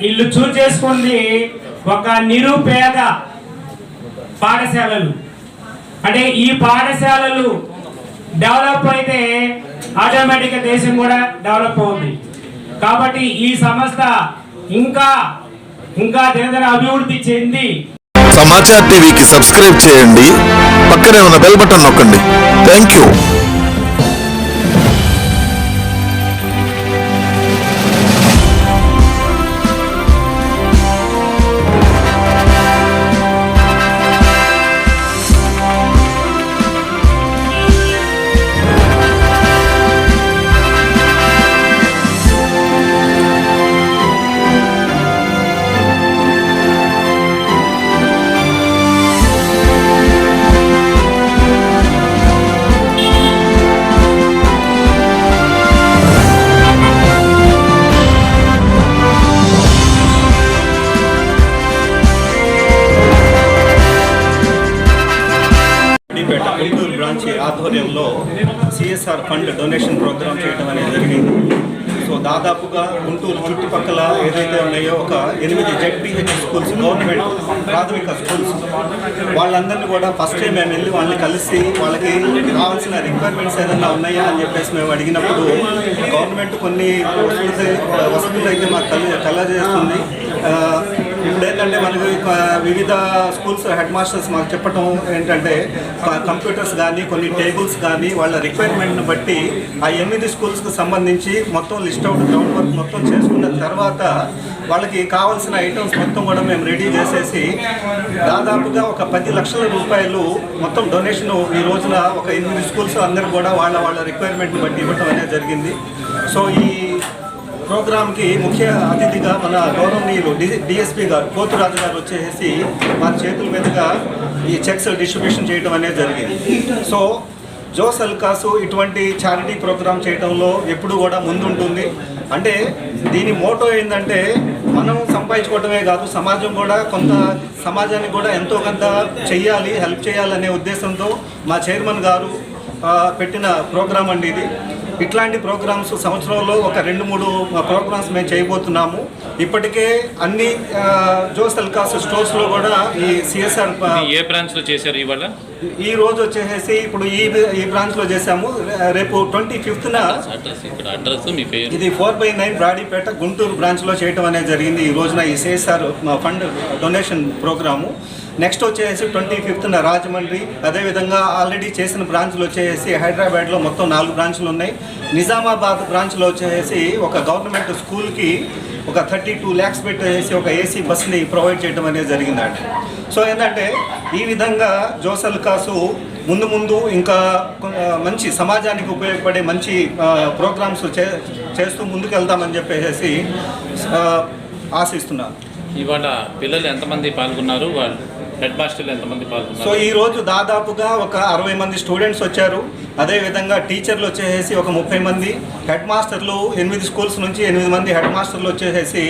వీళ్ళు చూస్ చేసుకుంది ఒక నిరుపేద పాఠశాలలు. అంటే ఈ పాఠశాలలు డెవలప్ అయితే ఆటోమేటిక్గా దేశం కూడా డెవలప్ అవుతుంది కాబట్టి ఈ సంస్థ ఇంకా ఇంకా దినదిన అభివృద్ధి చెంది. సమాచార్ టీవీకి సబ్స్క్రైబ్ చేయండి. పక్కనే ఉన్న బెల్ బటన్ నొక్కండి. థ్యాంక్ యూ మంచి ఆధ్వర్యంలో సిఎస్ఆర్ ఫండ్ డొనేషన్ ప్రోగ్రామ్ చేయడం అనేది జరిగింది. సో దాదాపుగా గుంటూరు చుట్టుపక్కల ఏదైతే ఉన్నాయో ఒక ఎనిమిది జెడ్పీహెచ్ స్కూల్స్ గవర్నమెంట్ ప్రాథమిక స్కూల్స్ వాళ్ళందరినీ కూడా ఫస్ట్ టైం మేము వెళ్ళి వాళ్ళని కలిసి వాళ్ళకి కావాల్సిన రిక్వైర్మెంట్స్ ఏదైనా ఉన్నాయా అని చెప్పేసి మేము అడిగినప్పుడు గవర్నమెంట్ కొన్ని వసతులు అయితే మాకు కల కలజేస్తుంది ఇప్పుడు ఏంటంటే మనకి వివిధ స్కూల్స్ హెడ్ మాస్టర్స్ మాకు చెప్పటం ఏంటంటే కంప్యూటర్స్ కానీ కొన్ని టేబుల్స్ కానీ వాళ్ళ రిక్వైర్మెంట్ని బట్టి ఆ ఎనిమిది స్కూల్స్కి సంబంధించి మొత్తం లిస్ట్ అవుట్ గ్రౌండ్ వర్క్ మొత్తం చేసుకున్న తర్వాత వాళ్ళకి కావాల్సిన ఐటమ్స్ మొత్తం కూడా మేము రెడీ చేసేసి దాదాపుగా ఒక పది లక్షల రూపాయలు మొత్తం డొనేషన్ ఈ రోజున ఒక ఎనిమిది స్కూల్స్ అందరూ కూడా వాళ్ళ వాళ్ళ రిక్వైర్మెంట్ని బట్టి ఇవ్వటం అనేది జరిగింది. సో ఈ ప్రోగ్రామ్కి ముఖ్య అతిథిగా మన గౌరవనీయులు డిఎస్పీ గారు పోతురాజు గారు వచ్చేసి మన చేతుల మీదుగా ఈ చెక్స్ డిస్ట్రిబ్యూషన్ చేయడం అనేది జరిగింది. సో జోస్ అల్కాసు ఇటువంటి చారిటీ ప్రోగ్రామ్ చేయడంలో ఎప్పుడు కూడా ముందుంటుంది. అంటే దీని మోటో ఏంటంటే మనం సంపాదించుకోవటమే కాదు సమాజం కూడా కొంత సమాజానికి కూడా ఎంతో కొంత చెయ్యాలి హెల్ప్ చేయాలనే ఉద్దేశంతో మా చైర్మన్ గారు పెట్టిన ప్రోగ్రాం అండి ఇది. ఇట్లాంటి ప్రోగ్రామ్స్ సంవత్సరంలో ఒక రెండు మూడు ప్రోగ్రామ్స్ మేము చేయబోతున్నాము. ఇప్పటికే అన్ని జోస్ అల్కాస్ స్టోర్స్లో కూడా ఈ సిఎస్ఆర్ ఏ బ్రాంచ్లో చేశారు ఇవాళ? ఈ రోజు వచ్చేసి ఇప్పుడు ఈ ఈ బ్రాంచ్లో చేశాము. రేపు ట్వంటీ ఫిఫ్త్న ఇది four by nine Brodipet Guntur బ్రాంచ్లో చేయటం అనేది జరిగింది. ఈ రోజున ఈ CSR fund donation program. Next వచ్చేసి ట్వంటీ ఫిఫ్త్న రాజమండ్రి. అదేవిధంగా ఆల్రెడీ చేసిన బ్రాంచ్లు వచ్చేసి హైదరాబాద్లో మొత్తం నాలుగు బ్రాంచ్లు ఉన్నాయి. నిజామాబాద్ బ్రాంచ్లో వచ్చేసి ఒక గవర్నమెంట్ స్కూల్కి ఒక థర్టీ టూ ల్యాక్స్ పెట్టేసి ఒక ఏసీ బస్ని ప్రొవైడ్ చేయడం అనేది జరిగిందండి. సో ఏంటంటే ఈ విధంగా జోసల్ కాసు ముందు ముందు ఇంకా మంచి సమాజానికి ఉపయోగపడే మంచి ప్రోగ్రామ్స్ చే చేస్తూ ముందుకెళ్తామని చెప్పేసి ఆశిస్తున్నాను. ఇవాళ పిల్లలు ఎంతమంది పాల్గొన్నారు? వాళ్ళు హెడ్ మాస్టర్లు ఎంతమంది సో ఈ రోజు దాదాపుగా ఒక అరవై మంది స్టూడెంట్స్ వచ్చారు. అదేవిధంగా టీచర్లు వచ్చేసి ఒక ముప్పై మంది హెడ్ మాస్టర్లు ఎనిమిది స్కూల్స్ నుంచి ఎనిమిది మంది హెడ్ మాస్టర్లు వచ్చేసి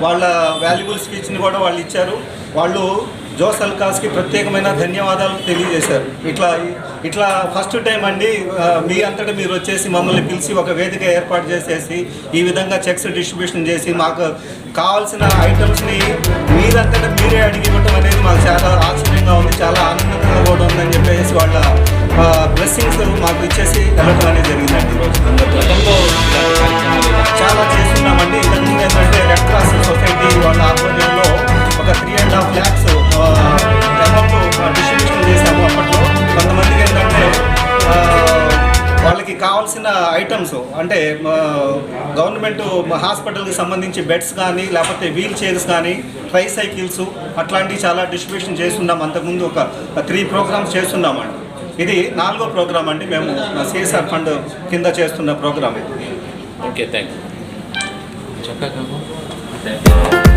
వాళ్ళ వాల్యుబుల్ స్పీచ్ని కూడా వాళ్ళు ఇచ్చారు. వాళ్ళు జోస్ అల్కాస్కి ప్రత్యేకమైన ధన్యవాదాలు తెలియజేశారు. ఇట్లా ఇట్లా ఫస్ట్ టైం అండి మీ అంతటా మీరు వచ్చేసి మమ్మల్ని పిలిచి ఒక వేదిక ఏర్పాటు చేసేసి ఈ విధంగా చెక్స్ డిస్ట్రిబ్యూషన్ చేసి మాకు కావాల్సిన ఐటమ్స్ని మీరంతటా మీరే అడిగి ఇవ్వటం అనేది మాకు చాలా ఆశ్చర్యంగా ఉంది చాలా ఆనందంగా కూడా ఉందని చెప్పేసి వాళ్ళ బ్లెస్సింగ్స్ మాకు ఇచ్చేసి వెళ్ళటం అనేది జరిగిందండి. చాలా చేస్తున్నామండి. ఇంతకుముందు ఏంటంటే రెడ్ క్రాస్ సొసైటీ వాళ్ళ అంటే గవర్నమెంట్ హాస్పిటల్కి సంబంధించి బెడ్స్ కానీ లేకపోతే వీల్ చైర్స్ కానీ ట్రై సైకిల్స్ అట్లాంటివి చాలా డిస్ట్రిబ్యూషన్ చేస్తున్నాం. అంతకుముందు ఒక త్రీ ప్రోగ్రామ్స్ చేస్తున్నామండి. ఇది నాలుగో ప్రోగ్రామ్ అండి. మేము సిఎస్ఆర్ ఫండ్ కింద చేస్తున్న ప్రోగ్రామ్ ఇది. ఓకే థ్యాంక్ వచ్చి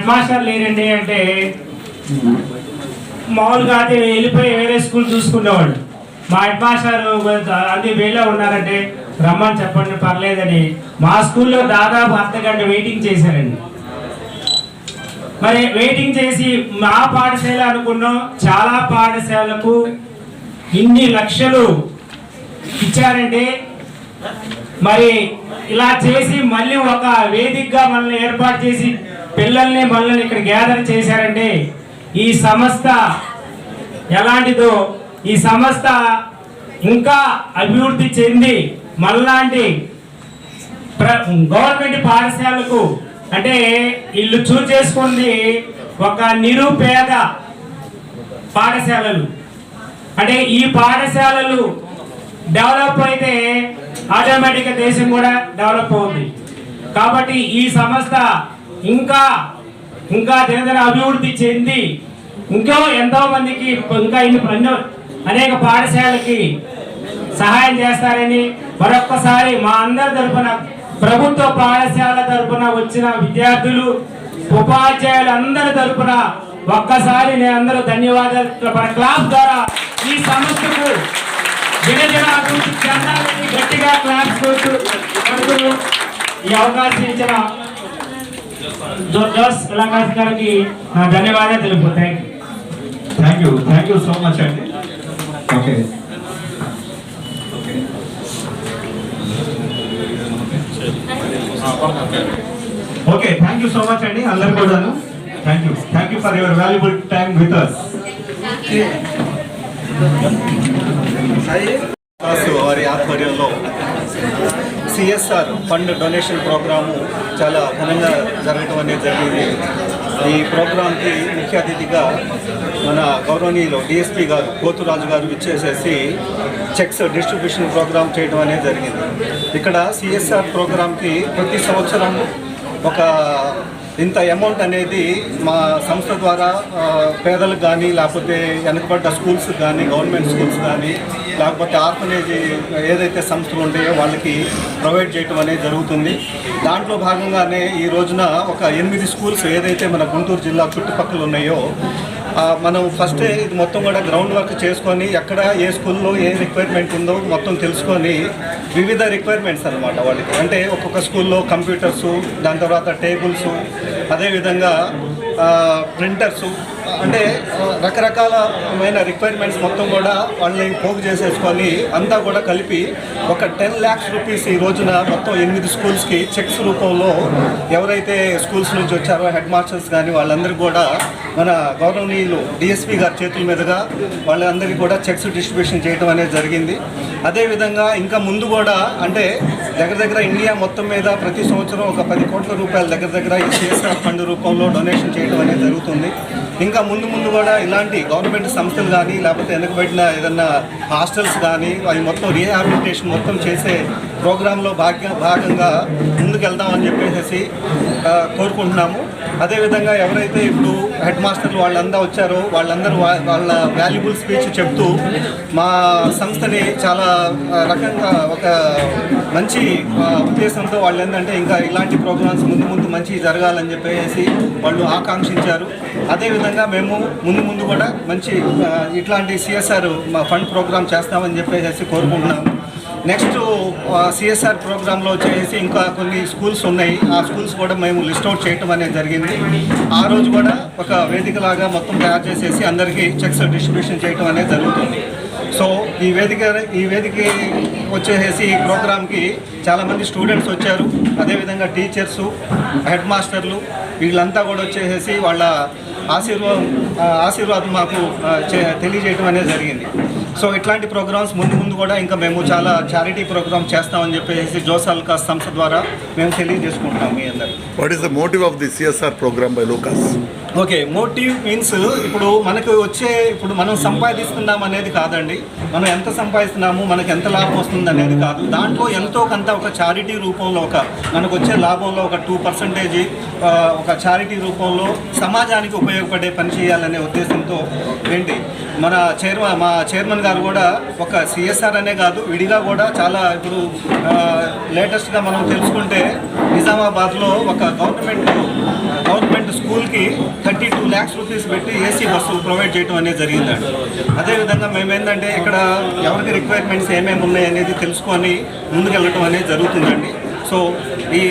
హెడ్ మాస్టర్ లేరండి అంటే మామూలుగా అయితే వెళ్ళిపోయి వేరే స్కూల్ చూసుకునేవాడు మా హెడ్ మాస్టర్ అన్ని వేలో ఉన్నారంటే రమ్మని చెప్పండి పర్లేదని. మా స్కూల్లో దాదాపు అర్ధ గంట వెయిటింగ్ చేశారండి. మరి వెయిటింగ్ చేసి మా పాఠశాల అనుకున్నాం చాలా పాఠశాలకు ఇన్ని లక్షలు ఇచ్చారంటే మరి ఇలా చేసి మళ్ళీ ఒక వేదికగా మనల్ని ఏర్పాటు చేసి పిల్లల్ని మనల్ని ఇక్కడ గ్యాదర్ చేశారంటే ఈ సంస్థ ఎలాంటిదో ఈ సంస్థ ఇంకా అభివృద్ధి చెంది మనలాంటి ప్ర- గవర్నమెంట్ పాఠశాలకు అంటే ఇల్లు చూస్ చేసుకుంది ఒక నిరుపేద పాఠశాలలు. అంటే ఈ పాఠశాలలు డెవలప్ అయితే ఆటోమేటిక్గా దేశం కూడా డెవలప్ అవుతుంది కాబట్టి ఈ సంస్థ ఇంకా ఇంకా దినదిన అభివృద్ధి చెంది ఇంకా ఎంతో మందికి ఇంకా ఇన్ని అనేక పాఠశాలకి సహాయం చేస్తారని మరొక్కసారి మా అందరి తరపున ప్రభుత్వ పాఠశాల తరపున వచ్చిన విద్యార్థులు ఉపాధ్యాయులు అందరి తరపున ఒక్కసారి నేను అందరూ ధన్యవాదాలు మన క్లాస్ ద్వారా ఈ సంస్థకు గిరిజన అభివృద్ధి చెందాలని గట్టిగా క్లాస్ కొడుతూ ఈ అవకాశం ఇచ్చిన జో- జోస్ తెలంగాణ గారికి నా ధన్యవాదాలు తెలుపు thank you thank you thank you so much అండి okay okay thank you so much అండి అందరు కూడాను thank you thank you for your valuable time with us Das వారి ఆధ్వర్యంలో సిఎస్ఆర్ ఫండ్ డొనేషన్ ప్రోగ్రాము చాలా ఘనంగా జరగటం అనేది జరిగింది. ఈ ప్రోగ్రాంకి ముఖ్య అతిథిగా మన గౌరవనీయులు డిఎస్పీ గారు కోతురాజు గారు ఇచ్చేసేసి చెక్స్ డిస్ట్రిబ్యూషన్ ప్రోగ్రామ్ చేయడం అనేది జరిగింది. ఇక్కడ సిఎస్ఆర్ ప్రోగ్రాంకి ప్రతి సంవత్సరం ఒక ఇంత అమౌంట్ అనేది మా సంస్థ ద్వారా పేదలకు కానీ లేకపోతే వెనకబడ్డ స్కూల్స్ కానీ గవర్నమెంట్ స్కూల్స్ కానీ లేకపోతే ఆర్ఫనేజ్ ఏదైతే సంస్థలు ఉంటాయో వాళ్ళకి ప్రొవైడ్ చేయటం అనేది జరుగుతుంది. దాంట్లో భాగంగానే ఈ రోజున ఒక ఎనిమిది స్కూల్స్ ఏదైతే మన గుంటూరు జిల్లా చుట్టుపక్కల ఉన్నాయో మనం ఫస్టే ఇది మొత్తం కూడా గ్రౌండ్ వర్క్ చేసుకొని ఎక్కడ ఏ స్కూల్లో ఏ రిక్వైర్మెంట్ ఉందో మొత్తం తెలుసుకొని వివిధ రిక్వైర్మెంట్స్ అనమాట వాళ్ళకి. అంటే ఒక్కొక్క స్కూల్లో కంప్యూటర్సు దాని తర్వాత టేబుల్స్ అదేవిధంగా ప్రింటర్సు అంటే రకరకాలమైన రిక్వైర్మెంట్స్ మొత్తం కూడా వాళ్ళని పోగు చేసేసుకొని అంతా కూడా కలిపి ఒక టెన్ ల్యాక్స్ రూపీస్ ఈ రోజున మొత్తం ఎనిమిది స్కూల్స్కి చెక్స్ రూపంలో ఎవరైతే స్కూల్స్ నుంచి వచ్చారో హెడ్ మాస్టర్స్ కానీ వాళ్ళందరికీ కూడా మన గౌరవనీయులు డిఎస్పీ గారి చేతుల మీదుగా వాళ్ళందరికీ కూడా చెక్స్ డిస్ట్రిబ్యూషన్ చేయడం అనేది జరిగింది. అదేవిధంగా ఇంకా ముందు కూడా అంటే దగ్గర దగ్గర ఇండియా మొత్తం మీద ప్రతి సంవత్సరం ఒక పది కోట్ల రూపాయల దగ్గర దగ్గర ఈ సిఎస్ఆర్ ఫండ్ రూపంలో డొనేషన్ చేయడం అనేది జరుగుతుంది. ఇంకా ముందు ముందు కూడా ఇలాంటి గవర్నమెంట్ సంస్థలు కానీ లేకపోతే వెనకబడిన ఏదన్నా హాస్టల్స్ కానీ అవి మొత్తం రీహాబిలిటేషన్ మొత్తం చేసే ప్రోగ్రాంలో భాగ్య భాగంగా ముందుకెళ్దామని చెప్పేసి కోరుకుంటున్నాము. అదేవిధంగా ఎవరైతే ఇప్పుడు హెడ్ మాస్టర్లు వాళ్ళందా వచ్చారో వాళ్ళందరూ వా- వాళ్ళ వాల్యుబుల్ స్పీచ్ చెప్తూ మా సంస్థని చాలా రకంగా ఒక మంచి ఉద్దేశంతో వాళ్ళు ఏంటంటే ఇంకా ఇలాంటి ప్రోగ్రామ్స్ ముందు ముందు మంచి జరగాలని చెప్పేసి వాళ్ళు ఆకాంక్షించారు. అదేవిధంగా మేము ముందు ముందు కూడా మంచి ఇట్లాంటి సిఎస్ఆర్ మా ఫండ్ ప్రోగ్రామ్ చేస్తామని చెప్పేసి కోరుకుంటున్నాము. నెక్స్ట్ సిఎస్ఆర్ ప్రోగ్రాంలో వచ్చేసి ఇంకా కొన్ని స్కూల్స్ ఉన్నాయి. ఆ స్కూల్స్ కూడా మేము లిస్ట్ అవుట్ చేయటం అనేది జరిగింది. ఆ రోజు కూడా ఒక వేదికలాగా మొత్తం తయారు చేసేసి అందరికీ చెక్స్ డిస్ట్రిబ్యూషన్ చేయటం అనేది జరుగుతుంది. సో ఈ వేదిక ఈ వేదిక వచ్చేసి ఈ ప్రోగ్రామ్కి చాలామంది స్టూడెంట్స్ వచ్చారు. అదేవిధంగా టీచర్సు హెడ్ మాస్టర్లు వీళ్ళంతా కూడా వచ్చేసి వాళ్ళ ఆశీర్వాదం ఆశీర్వాదం మాకు చే- తెలియజేయడం అనేది జరిగింది. సో ఇట్లాంటి ప్రోగ్రామ్స్ ముందు ముందు కూడా ఇంకా మేము చాలా చారిటీ ప్రోగ్రామ్ చేస్తామని చెప్పేసి జోస్ అల్కాస్ సంస్థ ద్వారా మేము తెలియజేసుకుంటున్నాం మీ అందరికి. What is the motive of the CSR program by Locus okay motive means ఇప్పుడు మనకు వచ్చే ఇప్పుడు మనం సంపాదిస్తున్నాం అనేది కాదండి. మనం ఎంత సంపాదిస్తున్నాము మనకు ఎంత లాభం వస్తుంది అనేది కాదు. దాంట్లో ఎంతో కొంత ఒక చారిటీ రూపంలో ఒక మనకు వచ్చే లాభంలో ఒక టూ పర్సెంటేజ్ ఒక చారిటీ రూపంలో సమాజానికి ఉపయోగపడే పని చేయాలనే ఉద్దేశంతో ఏంటి? మన చైర్మన్ మా చైర్మన్ గారు కూడా ఒక సిఎస్ఆర్ అనే కాదు విడిగా కూడా చాలా ఇప్పుడు లేటెస్ట్గా మనం తెలుసుకుంటే నిజామాబాద్లో ఒక గవర్నమెంట్ గవర్నమెంట్ స్కూల్కి థర్టీ టూ ల్యాక్స్ రూపీస్ పెట్టి ఏసీ బస్సులు ప్రొవైడ్ చేయడం అనేది జరిగిందండి. అదేవిధంగా మేము ఇక్కడ ఎవరికి రిక్వైర్మెంట్స్ ఏమేమి ఉన్నాయి అనేది తెలుసుకొని ముందుకెళ్ళటం అనేది జరుగుతుందండి. సో ఈ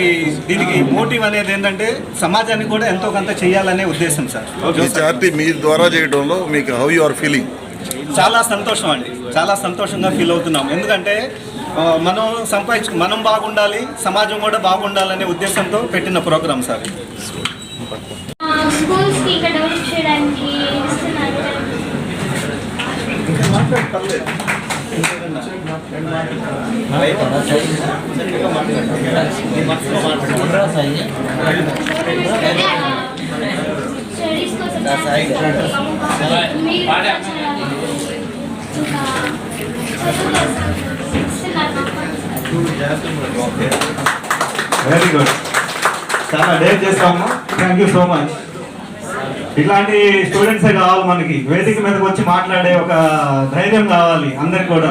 దీనికి మోటివ్ అనేది ఏంటంటే సమాజానికి కూడా ఎంతో కొంత చేయాలనే ఉద్దేశం సార్. ఈ చారిటీ మీ ద్వారా చేయడంలో మీకు హౌ యు ఆర్ ఫీలింగ్ చాలా సంతోషం అండి. చాలా సంతోషంగా ఫీల్ అవుతున్నాం. ఎందుకంటే మనం సంపాదించు మనం బాగుండాలి సమాజం కూడా బాగుండాలనే ఉద్దేశంతో పెట్టిన ప్రోగ్రామ్ సార్. ఇక్కడ చేయడానికి వెరీ గుడ్ చాలా డేర్ చేస్తాము. థ్యాంక్ యూ సో మచ్ ఇట్లాంటి స్టూడెంట్సే కావాలి మనకి? వేదిక మీదకి వచ్చి మాట్లాడే ఒక ధైర్యం కావాలి అందరికి కూడా